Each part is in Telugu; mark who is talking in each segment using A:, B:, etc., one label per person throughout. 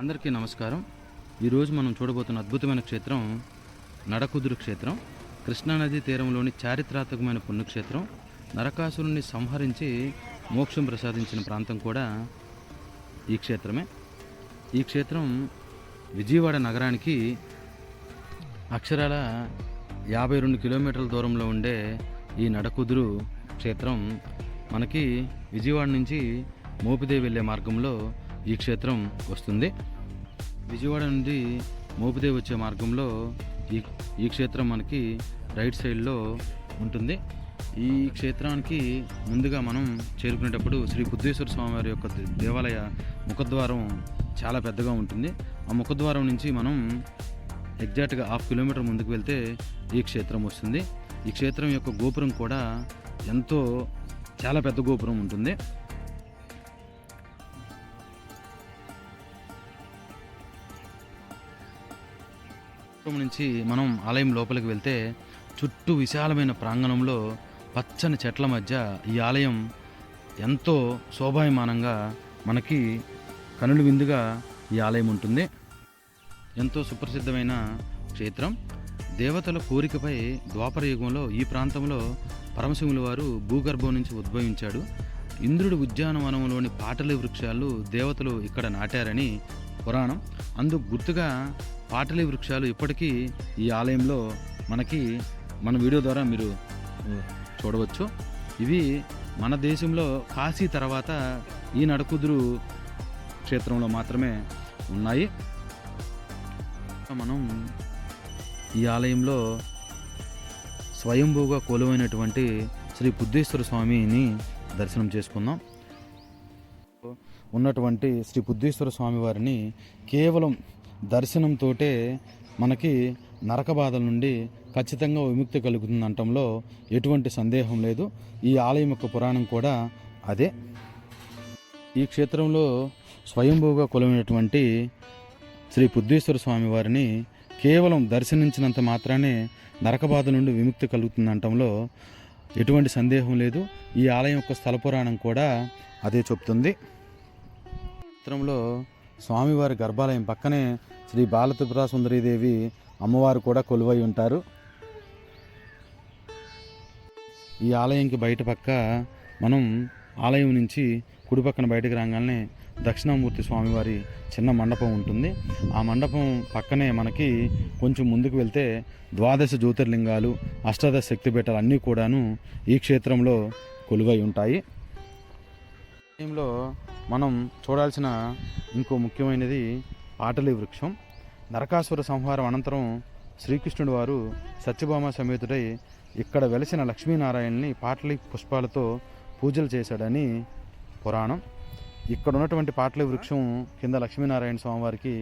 A: అందరికీ నమస్కారం. ఈరోజు మనం చూడబోతున్న అద్భుతమైన క్షేత్రం నడకుదురు క్షేత్రం. కృష్ణానది తీరంలోని చారిత్రాత్మకమైన పుణ్యక్షేత్రం. నరకాసురుణ్ణి సంహరించి మోక్షం ప్రసాదించిన ప్రాంతం కూడా ఈ క్షేత్రమే. ఈ క్షేత్రం విజయవాడ నగరానికి అక్షరాల యాభై రెండు కిలోమీటర్ల దూరంలో ఉండే ఈ నడకుదురు క్షేత్రం మనకి విజయవాడ నుంచి మోపిదేవి వెళ్ళే మార్గంలో ఈ క్షేత్రం వస్తుంది. విజయవాడ నుండి మోపిదేవి వచ్చే మార్గంలో ఈ ఈ క్షేత్రం మనకి రైట్ సైడ్లో ఉంటుంది. ఈ క్షేత్రానికి ముందుగా మనం చేరుకునేటప్పుడు శ్రీ బుద్ధేశ్వర స్వామి వారి యొక్క దేవాలయ ముఖద్వారం చాలా పెద్దగా ఉంటుంది. ఆ ముఖద్వారం నుంచి మనం ఎగ్జాక్ట్గా హాఫ్ కిలోమీటర్ ముందుకు వెళ్తే ఈ క్షేత్రం వస్తుంది. ఈ క్షేత్రం యొక్క గోపురం కూడా ఎంతో చాలా పెద్ద గోపురం ఉంటుంది. మండపం నుంచి మనం ఆలయం లోపలికి వెళ్తే చుట్టూ విశాలమైన ప్రాంగణంలో పచ్చని చెట్ల మధ్య ఈ ఆలయం ఎంతో శోభాయమానంగా మనకి కనుల విందుగా ఈ ఆలయం ఉంటుంది. ఎంతో సుప్రసిద్ధమైన క్షేత్రం. దేవతల కోరికపై ద్వాపర యుగంలో ఈ ప్రాంతంలో పరమశివుల వారు భూగర్భం నుంచి ఉద్భవించాడు. ఇంద్రుడి ఉద్యానవనంలోని పాటలి వృక్షాలు దేవతలు ఇక్కడ నాటారని పురాణం. అందుకు గుర్తుగా పాటలి వృక్షాలు ఇప్పటికీ ఈ ఆలయంలో మనకి మన వీడియో ద్వారా మీరు చూడవచ్చు. ఇవి మన దేశంలో కాశీ తర్వాత ఈ నడకుదురు క్షేత్రంలో మాత్రమే ఉన్నాయి. మనం ఈ ఆలయంలో స్వయంభూగా కొలువైనటువంటి శ్రీ బుద్ధేశ్వర స్వామిని దర్శనం చేసుకుందాం. ఉన్నటువంటి శ్రీ బుద్ధేశ్వర స్వామివారిని కేవలం దర్శనంతోటే మనకి నరక బాధల నుండి ఖచ్చితంగా విముక్తి కలుగుతుంది అనటంలో ఎటువంటి సందేహం లేదు. ఈ ఆలయం యొక్క పురాణం కూడా అదే. ఈ క్షేత్రంలో స్వయంభూగా కులమైనటువంటి శ్రీ బుద్ధేశ్వర స్వామి వారిని కేవలం దర్శనించినంత మాత్రానే నరకబాధ నుండి విముక్తి కలుగుతుందంటంలో ఎటువంటి సందేహం లేదు. ఈ ఆలయం యొక్క స్థల పురాణం కూడా అదే చెప్తుంది. చిత్రంలో స్వామివారి గర్భాలయం పక్కనే శ్రీ బాలత్రిపుర సుందరీదేవి అమ్మవారు కూడా కొలువై ఉంటారు. ఈ ఆలయంకి బయట పక్క మనం ఆలయం నుంచి కుడి పక్కన బయటకు రాగానే దక్షిణామూర్తి స్వామివారి చిన్న మండపం ఉంటుంది. ఆ మండపం పక్కనే మనకి కొంచెం ముందుకు వెళ్తే ద్వాదశ జ్యోతిర్లింగాలు అష్టాదశ శక్తిపీఠాలు అన్నీ కూడాను ఈ క్షేత్రంలో కొలువై ఉంటాయి. ఆలయంలో మనం చూడాల్సిన ఇంకో ముఖ్యమైనది పాటలి వృక్షం. నరకాసుర సంహారం అనంతరం శ్రీకృష్ణుడు వారు సత్యభామ సమేతుడై ఇక్కడ వెలిసిన లక్ష్మీనారాయణని పాటలి పుష్పాలతో పూజలు చేశాడని పురాణం. ఇక్కడ ఉన్నటువంటి పాటల వృక్షం కింద లక్ష్మీనారాయణ స్వామివారికి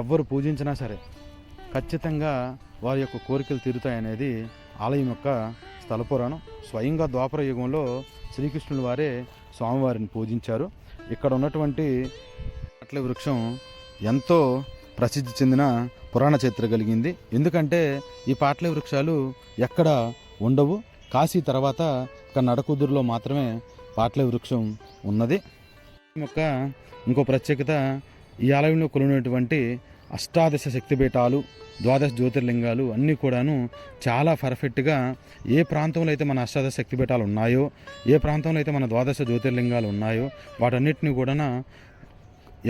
A: ఎవ్వరు పూజించినా సరే ఖచ్చితంగా వారి యొక్క కోరికలు తీరుతాయనేది ఆలయం యొక్క స్థల పురాణం స్వయంగా ద్వాపర యుగంలో శ్రీకృష్ణుడు వారే స్వామివారిని పూజించారు. ఇక్కడ ఉన్నటువంటి పాటల వృక్షం ఎంతో ప్రసిద్ధి చెందిన పురాణ చరిత్ర కలిగింది. ఎందుకంటే ఈ పాటల వృక్షాలు ఎక్కడ ఉండవు. కాశీ తర్వాత ఒక నడకుదురులో మాత్రమే పాటల వృక్షం ఉన్నది. యొక్క ఇంకో ప్రత్యేకత ఈ ఆలయంలో కొలునటువంటి అష్టాదశ శక్తిపీఠాలు ద్వాదశ జ్యోతిర్లింగాలు అన్నీ కూడాను చాలా పర్ఫెక్ట్గా ఏ ప్రాంతంలో అయితే మన అష్టాదశ శక్తిపీఠాలు ఉన్నాయో ఏ ప్రాంతంలో అయితే మన ద్వాదశ జ్యోతిర్లింగాలు ఉన్నాయో వాటన్నిటిని కూడా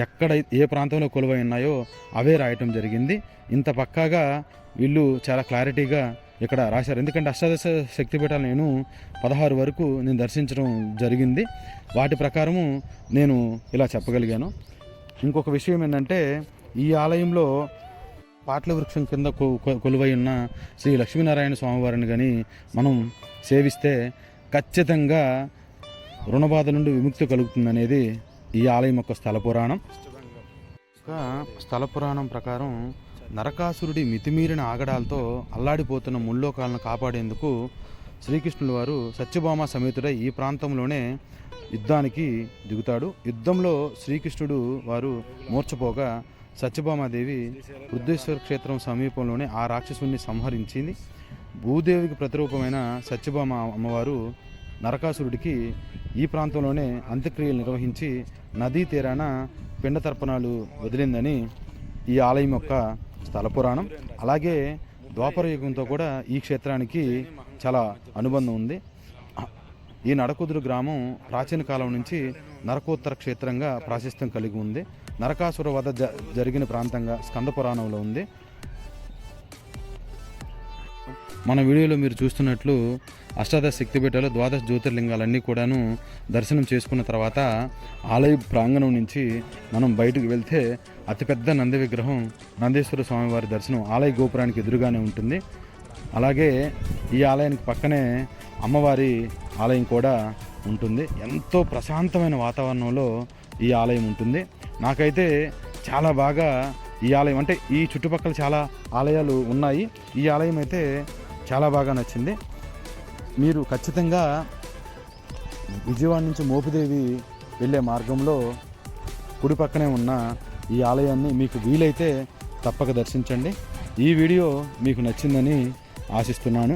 A: ఎక్కడ ఏ ప్రాంతంలో కొలువై ఉన్నాయో అవే రాయటం జరిగింది. ఇంత పక్కాగా వీళ్ళు చాలా క్లారిటీగా ఇక్కడ రాశారు. ఎందుకంటే అష్టాదశ శక్తిపీఠాలు నేను పదహారు వరకు నేను దర్శించడం జరిగింది. వాటి ప్రకారము నేను ఇలా చెప్పగలిగాను. ఇంకొక విషయం ఏంటంటే ఈ ఆలయంలో పాటల వృక్షం కింద కొ- కొలువై ఉన్న శ్రీ లక్ష్మీనారాయణ స్వామివారిని కానీ మనం సేవిస్తే ఖచ్చితంగా రుణబాధ నుండి విముక్తి కలుగుతుందనేది ఈ ఆలయం యొక్క స్థల పురాణం. ఇంకా స్థల పురాణం ప్రకారం నరకాసురుడి మితిమీరిన ఆగడాలతో అల్లాడిపోతున్న ముల్లోకాలను కాపాడేందుకు శ్రీకృష్ణుల వారు సత్యభామ సమేతుడై ఈ ప్రాంతంలోనే యుద్ధానికి దిగుతాడు. యుద్ధంలో శ్రీకృష్ణుడు వారు మూర్చపోగా సత్యభామాదేవి బుద్ధేశ్వర క్షేత్రం సమీపంలోనే ఆ రాక్షసుని సంహరించింది. భూదేవికి ప్రతిరూపమైన సత్యభామ అమ్మవారు నరకాసురుడికి ఈ ప్రాంతంలోనే అంత్యక్రియలు నిర్వహించి నదీ తీరాన పిండ తర్పణాలు వదిలిందని ఈ ఆలయం యొక్క స్థల పురాణం అలాగే ద్వాపర యుగంతో కూడా ఈ క్షేత్రానికి చాలా అనుబంధం ఉంది. ఈ నడకుదురు గ్రామం ప్రాచీన కాలం నుంచి నరకోత్తర క్షేత్రంగా ప్రాశస్త్యం కలిగి ఉంది. నరకాసుర వధ జ జరిగిన ప్రాంతంగా స్కంద పురాణంలో ఉంది. మన వీడియోలో మీరు చూస్తున్నట్లు అష్టాదశ శక్తిపీఠాలు ద్వాదశ జ్యోతిర్లింగాలన్నీ కూడాను దర్శనం చేసుకున్న తర్వాత ఆలయ ప్రాంగణం నుంచి మనం బయటకు వెళ్తే అతిపెద్ద నంది విగ్రహం నందేశ్వర స్వామివారి దర్శనం ఆలయ గోపురానికి ఎదురుగానే ఉంటుంది. అలాగే ఈ ఆలయానికి పక్కనే అమ్మవారి ఆలయం కూడా ఉంటుంది. ఎంతో ప్రశాంతమైన వాతావరణంలో ఈ ఆలయం ఉంటుంది. నాకైతే చాలా బాగా ఈ ఆలయం అంటే ఈ చుట్టుపక్కల చాలా ఆలయాలు ఉన్నాయి. ఈ ఆలయం అయితే చాలా బాగా నచ్చింది. మీరు ఖచ్చితంగా విజయవాడ నుంచి మోపిదేవి వెళ్ళే మార్గంలో కుడి పక్కనే ఉన్న ఈ ఆలయాన్ని మీకు వీలైతే తప్పక దర్శించండి. ఈ వీడియో మీకు నచ్చిందని ఆశిస్తున్నాను.